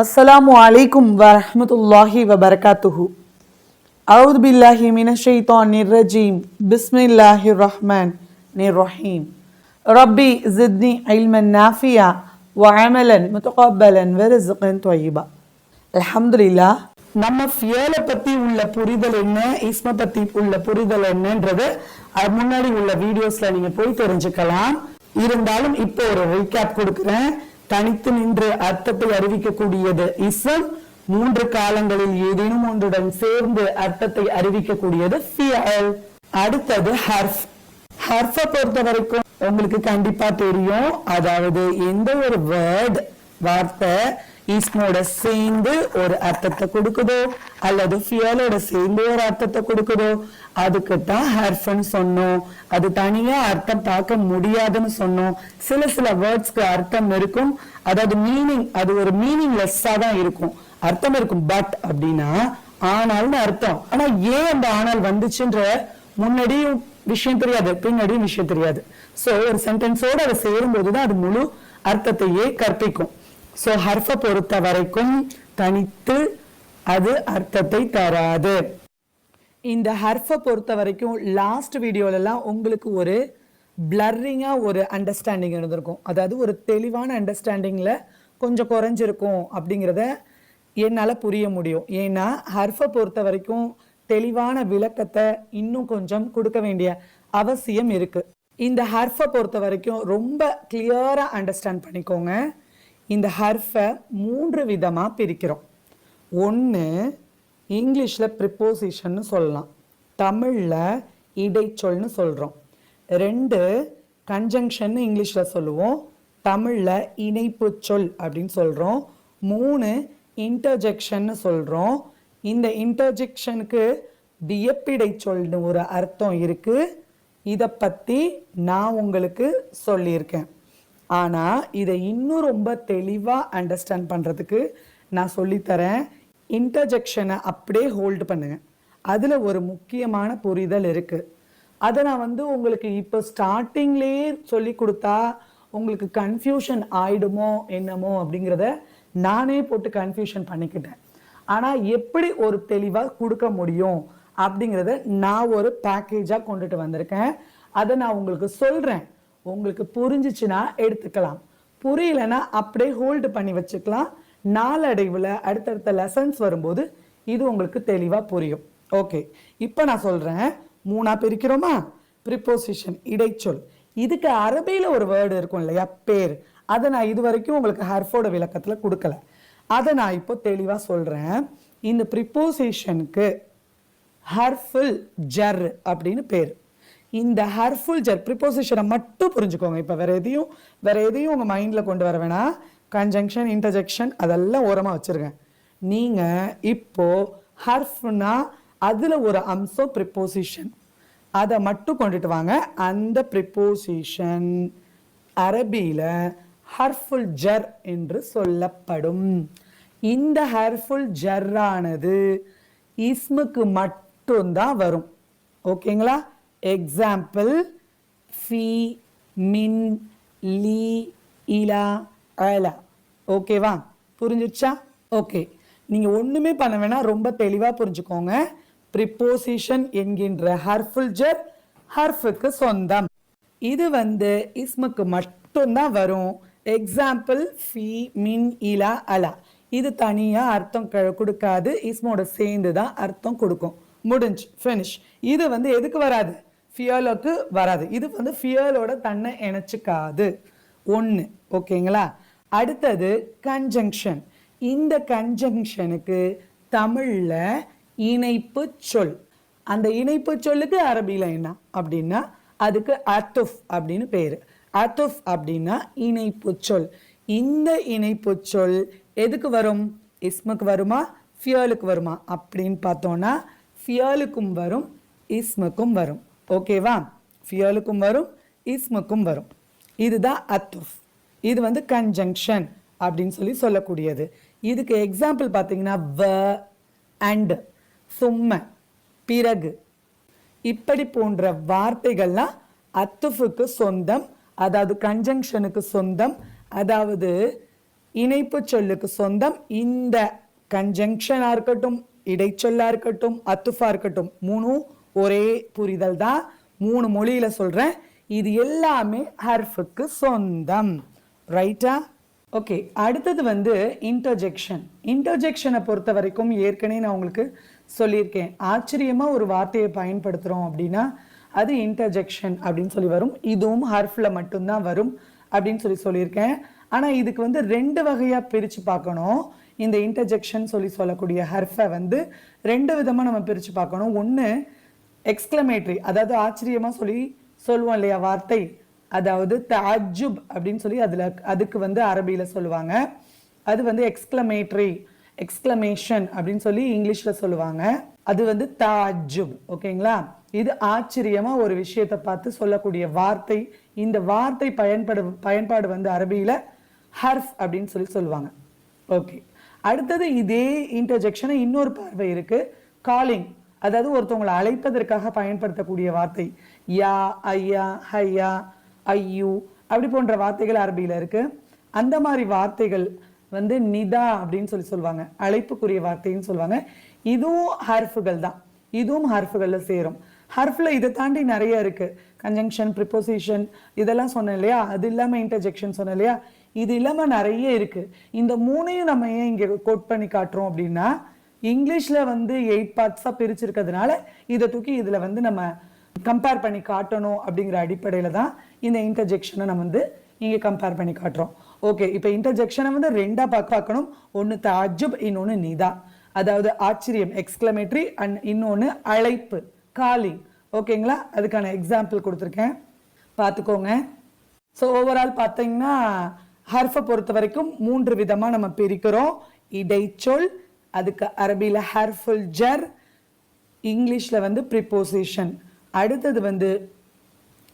அஸ்ஸலாமு அலைக்கும் வரமத்துல்லாஹி வபர்காத்துஹு அவுது பில்லாஹி மினஷைத்தான் நிர்ரஜீம் பிஸ்மில்லாஹி ரஹ்மான் நிர் ரஹீம் ரப்பி ஜித்னி ஐல்மன் நாஃபியா வஅமலன் முத்தகபலன் வெரிஸ்கன் தொயிபா அல்ஹம்துலில்லா நம்ம ஃபியலை பற்றி உள்ள புரிதல் என்ன? இஸ்ம பற்றி உள்ள புரிதல் என்னன்றது அது முன்னாடி உள்ள வீடியோஸில் நீங்கள் போய் தெரிஞ்சுக்கலாம். இருந்தாலும் இப்போ ஒரு ரீகேப் கொடுக்குறேன். தனித்து நின்று அர்த்தத்தை அறிவிக்கக்கூடியது. இஸ்ம் மூன்று காலங்களில் ஏதேனும் ஒன்றுடன் சேர்ந்து அர்த்தத்தை அறிவிக்கக்கூடியது ஃபியல். அடுத்தது ஹர்ஃப். ஹர்ஃபை பொறுத்த வரைக்கும் உங்களுக்கு கண்டிப்பா தெரியும். அதாவது எந்த ஒரு வேர்ட் வார்த்தை ஈஸ்மோட சேர்ந்து ஒரு அர்த்தத்தை கொடுக்குதோ அல்லது ஃபியலோட சேர்ந்து ஒரு அர்த்தத்தை கொடுக்குதோ அதுக்கு தான் ஹர்ஃபன் சொன்னோம். அது தனியா அர்த்தம் பார்க்க முடியாதுன்னு சொன்னோம். சில சில வேர்ட்ஸ்க்கு அர்த்தம் இருக்கும். அதாவது மீனிங் அது ஒரு மீனிங்லெஸ்ஸா தான் இருக்கும். அர்த்தம் இருக்கும் பட் அப்படின்னா ஆனால்னு அர்த்தம். ஆனா ஏன் அந்த ஆனால் வந்துச்சுன்ற முன்னாடியும் விஷயம் தெரியாது பின்னாடியும் விஷயம் தெரியாது. சோ ஒரு சென்டென்ஸோட அதை சேரும்போது தான் அது முழு அர்த்தத்தையே கற்பிக்கும். ஸோ ஹர்ஃபை பொறுத்த வரைக்கும் தனித்து அது அர்த்தத்தை தராது. இந்த ஹர்ஃபை பொறுத்த வரைக்கும் லாஸ்ட் வீடியோலலாம் உங்களுக்கு ஒரு பிளர்ரிங்காக ஒரு அண்டர்ஸ்டாண்டிங் இருந்திருக்கும். அதாவது ஒரு தெளிவான அண்டர்ஸ்டாண்டிங்கில் கொஞ்சம் குறைஞ்சிருக்கும் அப்படிங்கிறத என்னால் புரிய முடியும். ஏன்னா ஹர்ஃபை பொறுத்த வரைக்கும் தெளிவான விளக்கத்தை இன்னும் கொஞ்சம் கொடுக்க வேண்டிய அவசியம் இருக்குது இந்த ஹர்ஃபை பொறுத்த வரைக்கும் ரொம்ப கிளியராக அண்டர்ஸ்டாண்ட் பண்ணிக்கோங்க. இந்த ஹர்ஃபை மூன்று விதமாக பிரிக்கிறோம். ஒன்று இங்கிலீஷில் ப்ரிப்போசிஷன்னு சொல்லலாம். தமிழில் இடைச்சொல்னு சொல்கிறோம் ரெண்டு கன்ஜங்ஷன் இங்கிலீஷில் சொல்லுவோம். தமிழில் இணைப்பு சொல் அப்படின்னு சொல்கிறோம் மூணு இன்டர்ஜெக்ஷன்னு சொல்கிறோம் இந்த இன்டர்ஜெக்ஷனுக்கு வியப்பிடை சொல்னு ஒரு அர்த்தம் இருக்குது இதை பற்றி நான் உங்களுக்கு சொல்லியிருக்கேன். ஆனால் இதை இன்னும் ரொம்ப தெளிவாக அண்டர்ஸ்டாண்ட் பண்ணுறதுக்கு நான் சொல்லித்தரேன். இன்டர்ஜெக்ஷனை அப்படியே ஹோல்டு பண்ணுங்க. அதில் ஒரு முக்கியமான புரிதல் இருக்குது அதை நான் வந்து உங்களுக்கு இப்போ ஸ்டார்டிங்லேயே சொல்லி கொடுத்தா உங்களுக்கு கன்ஃபியூஷன் ஆயிடுமோ என்னமோ அப்படிங்கிறத நானே போட்டு கன்ஃபியூஷன் பண்ணிக்கிட்டேன். ஆனால் எப்படி ஒரு தெளிவாக கொடுக்க முடியும் அப்படிங்கிறத நான் ஒரு பேக்கேஜாக கொண்டுட்டு வந்திருக்கேன். அதை நான் உங்களுக்கு சொல்கிறேன் உங்களுக்கு புரிஞ்சிச்சுன்னா எடுத்துக்கலாம். புரியலன்னா அப்படியே ஹோல்டு பண்ணி வச்சுக்கலாம். நாளடைவில் அடுத்தடுத்த லெசன்ஸ் வரும்போது இது உங்களுக்கு தெளிவாக புரியும். ஓகே இப்போ நான் சொல்கிறேன் மூணாக பிரிக்கிறோமா? ப்ரிப்போசிஷன் இடைச்சொல். இதுக்கு அரபியில் ஒரு வேர்டு இருக்கும் இல்லையா? பேர். அதை நான் இது வரைக்கும் உங்களுக்கு ஹர்ஃபோட விளக்கத்தில் கொடுக்கல. அதை நான் இப்போ தெளிவாக சொல்கிறேன் இந்த ப்ரிப்போசிஷனுக்கு ஹர்ஃபுல் ஜர் அப்படின்னு பேர். இந்த ஹர்ஃபுல் ஜர் ப்ரிப்போசிஷனை மட்டும் புரிஞ்சுக்கோங்க. இப்போ வேறு எதையும் வேறு எதையும் உங்கள் மைண்டில் கொண்டு வர வேணாம். கன்ஜங்ஷன் இன்டர்ஜெக்ஷன் அதெல்லாம் ஓரமாக வச்சுருங்க. நீங்கள் இப்போது ஹர்ஃப்னா அதில் ஒரு அம்சம் ப்ரிப்போசிஷன் அதை மட்டும் கொண்டுட்டு வாங்க. அந்த ப்ரிப்போசிஷன் அரபியில் ஹர்ஃபுல் ஜர் என்று சொல்லப்படும். இந்த ஹர்ஃபுல் ஜர்ரானது இஸ்முக்கு மட்டும்தான் வரும். ஓகேங்களா எக்ஸாம்பிள் ஃபி மின் லீ இலா அலா ஓகேவா புரிஞ்சிருச்சா? ஓகே நீங்கள் ஒன்றுமே பண்ண வேணாம். ரொம்ப தெளிவாக புரிஞ்சுக்கோங்க. ப்ரிப்போசிஷன் என்கின்ற ஹர்ஃபுல் ஜர் ஹர்ஃபுக்கு சொந்தம். இது வந்து இஸ்முக்கு மட்டும்தான் வரும். எக்ஸாம்பிள் ஃபி மின் இலா அலா இது தனியாக அர்த்தம் க- கொடுக்காது. இஸ்மோட சேர்ந்து தான் அர்த்தம் கொடுக்கும். முடிஞ்சு ஃபினிஷ் இது வந்து எதுக்கு வராது? ஃபியலுக்கு வராது. இது வந்து ஃபியலோட தன்னை இணைச்சிக்காது. ஒன்று ஓகேங்களா? அடுத்தது கன்ஜங்ஷன் இந்த கன்ஜங்ஷனுக்கு தமிழில் இணைப்பு சொல். அந்த இணைப்பு சொல்லுக்கு அரபியில் என்ன அப்படின்னா அதுக்கு அத்துஃப் அப்படின்னு பேர். அத்துஃப் அப்படின்னா இணைப்பு சொல். இந்த இணைப்பு சொல் எதுக்கு வரும்? இஸ்முக்கு வருமா? ஃபியலுக்கு வருமா? அப்படின்னு பார்த்தோன்னா ஃபியலுக்கும் வரும் இஸ்முக்கும் வரும். ஓகேவா ஃபியலுக்கும் வரும் இஸ்முக்கும் வரும். இதுதான் அத்துஃப். இது வந்து கன்ஜங்ஷன் அப்படின்னு சொல்லி சொல்லக்கூடியது. இதுக்கு எக்ஸாம்பிள் பார்த்தீங்கன்னா வ அண்ட் சும்ம பிறகு. இப்படி போன்ற வார்த்தைகள்லாம் அத்துஃபுக்கு சொந்தம் அதாவது கன்ஜங்ஷனுக்கு சொந்தம் அதாவது இணைப்பு சொல்லுக்கு சொந்தம் இந்த கன்ஜங்ஷனாக இருக்கட்டும் இடைச்சொல்லா இருக்கட்டும் அத்துஃபா இருக்கட்டும் மூணும் ஒரே புரிதல் தான் மூணு மொழியில சொல்றேன். இது எல்லாமே ஹர்ஃபுக்கு சொந்தம். ரைட்டா ஓகே அடுத்தது வந்து இன்டர்ஜெக்ஷன் இன்டர்ஜெக்ஷனை பொறுத்த வரைக்கும் ஏற்கனவே நான் உங்களுக்கு சொல்லியிருக்கேன். ஆச்சரியமாக ஒரு வார்த்தையை பயன்படுத்துகிறோம் அப்படின்னா அது இன்டர்ஜெக்ஷன் அப்படின்னு சொல்லி வரும். இதுவும் ஹர்ஃபில் மட்டும்தான் வரும் அப்படின்னு சொல்லி சொல்லியிருக்கேன். ஆனால் இதுக்கு வந்து ரெண்டு வகையாக பிரித்து பார்க்கணும். இந்த இன்டர்ஜெக்ஷன் சொல்லி சொல்லக்கூடிய ஹர்ஃபை வந்து ரெண்டு விதமாக நம்ம பிரித்து பார்க்கணும். ஒன்று எக்ஸ்கிளமேட்ரி அதாவது ஆச்சரியமாக சொல்லி சொல்லுவோம் இல்லையா வார்த்தை. அதாவது தாஜுப் அப்படின்னு சொல்லி அதில் அதுக்கு வந்து அரபியில் சொல்லுவாங்க. அது வந்து எக்ஸ்கிளமேட்ரி எக்ஸ்கிளமேஷன் அப்படின்னு சொல்லி இங்கிலீஷில் சொல்லுவாங்க. அது வந்து தாஜுப் ஓகேங்களா? இது ஆச்சரியமாக ஒரு விஷயத்தை பார்த்து சொல்லக்கூடிய வார்த்தை. இந்த வார்த்தை பயன்படு பயன்பாடு வந்து அரபியில் ஹர்ஃப் அப்படின்னு சொல்லி சொல்லுவாங்க. ஓகே. அடுத்தது இதே இன்டர்ஜெக்ஷனை இன்னொரு பார்வை இருக்குது காலிங் அதாவது ஒருத்தவங்களை அழைப்பதற்காக பயன்படுத்தக்கூடிய வார்த்தை யா ஐயா ஹையா ஐயூ அப்படி போன்ற வார்த்தைகள் அரபியில் இருக்கு. அந்த மாதிரி வார்த்தைகள் வந்து நிதா அப்படின்னு சொல்லி சொல்லுவாங்க. அழைப்புக்குரிய வார்த்தைன்னு சொல்லுவாங்க. இதுவும் ஹர்ஃபுகள் தான். இதுவும் ஹர்ஃபுகளில் சேரும். ஹர்ஃபில் இதை தாண்டி நிறைய இருக்கு. கன்ஜங்ஷன் ப்ரிப்போசிஷன் இதெல்லாம் சொன்னேன் இல்லையா? அது இல்லாமல் இன்டர்ஜெக்ஷன் சொன்னேன் இல்லையா? இது இல்லாமல் நிறைய இருக்கு. இந்த மூணையும் நம்ம ஏன் இங்கே கோட் பண்ணி காட்டுறோம் அப்படின்னா இங்கிலீஷில் வந்து எயிட் பார்ட்ஸாக பிரிச்சிருக்கிறதுனால இதை தூக்கி இதில் வந்து நம்ம கம்பேர் பண்ணி காட்டணும் அப்படிங்கிற அடிப்படையில் தான் இந்த இன்டர்ஜெக்ஷனை நம்ம வந்து இங்கே கம்பேர் பண்ணி காட்டுறோம். ஓகே இப்போ இன்டர்ஜெக்ஷனை வந்து ரெண்டாக பார்க்க பார்க்கணும். ஒன்று தாஜுப் இன்னொன்று நிதா. அதாவது ஆச்சரியம் எக்ஸ்கிளமேட்ரி அண்ட் இன்னொன்று அழைப்பு காலிங் ஓகேங்களா அதுக்கான எக்ஸாம்பிள் கொடுத்துருக்கேன். பார்த்துக்கோங்க. ஸோ ஓவரால் பார்த்தீங்கன்னா ஹர்ஃபை பொறுத்த வரைக்கும் மூன்று விதமாக நம்ம பிரிக்கிறோம். இடைச்சொல் அதுக்கு அரபியில் ஹர்ஃபுல் ஜர் இங்கிலீஷில் வந்து ப்ரிப்போசிஷன் அடுத்தது வந்து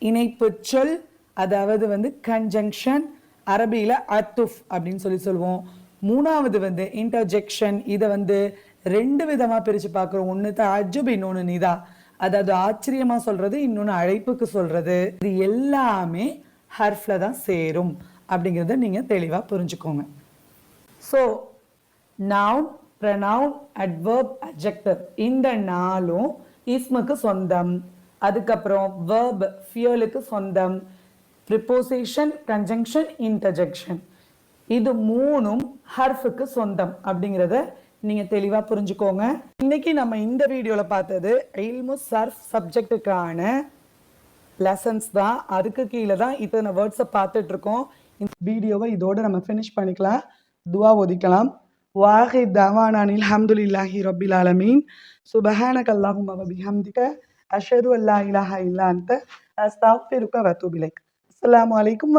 இணைப்பு சொல் அதாவது வந்து கன்ஜங்ஷன் அரபியில் அத்துஃப் அப்படின்னு சொல்லி சொல்லுவோம். மூணாவது வந்து இன்டர்ஜெக்ஷன் இதை வந்து ரெண்டு விதமாக பிரித்து பார்க்குறோம். ஒன்று தான் அஜுப் இன்னொன்று நிதா. அதாவது ஆச்சரியமாக சொல்கிறது இன்னொன்று அழைப்புக்கு சொல்கிறது இது எல்லாமே ஹர்ஃபில் தான் சேரும். அப்படிங்கிறத நீங்கள் தெளிவாக புரிஞ்சுக்கோங்க. So noun pronoun adverb adjective இந்த நாளும் இஸ்முக்கு சொந்தம். அதுக்கப்புறம் வேர்ப் ஃபியலுக்கு சொந்தம். ப்ரிப்போசிஷன் கன்ஜங்ஷன் இன்டர்ஜெக்ஷன் இது மூணும் ஹர்ஃபுக்கு சொந்தம் அப்படிங்கிறத நீங்கள் தெளிவாக புரிஞ்சுக்கோங்க. இன்னைக்கு நம்ம இந்த வீடியோவில் பார்த்தது இல்மு சர்ஃப் சப்ஜெக்ட்டுக்கான லெசன்ஸ் தான். அதுக்கு கீழே தான் இத்தனை வேர்ட்ஸை பார்த்துட்ருக்கோம் இந்த வீடியோவை இதோடு நம்ம ஃபினிஷ் பண்ணிக்கலாம். துவா ஒதிக்கலாம். வாஹி தவானானில் ஹம்துலில்லாஹி ரபில் ஆலமீன் சுபஹானக அல்லாஹும்ம வ அஷது அல்லா இலாஹா இல்லா அன்த அஸ்தக்ஃபிருக வ அத்தூபு இலைக் அஸ்ஸலாமு அலைக்கும்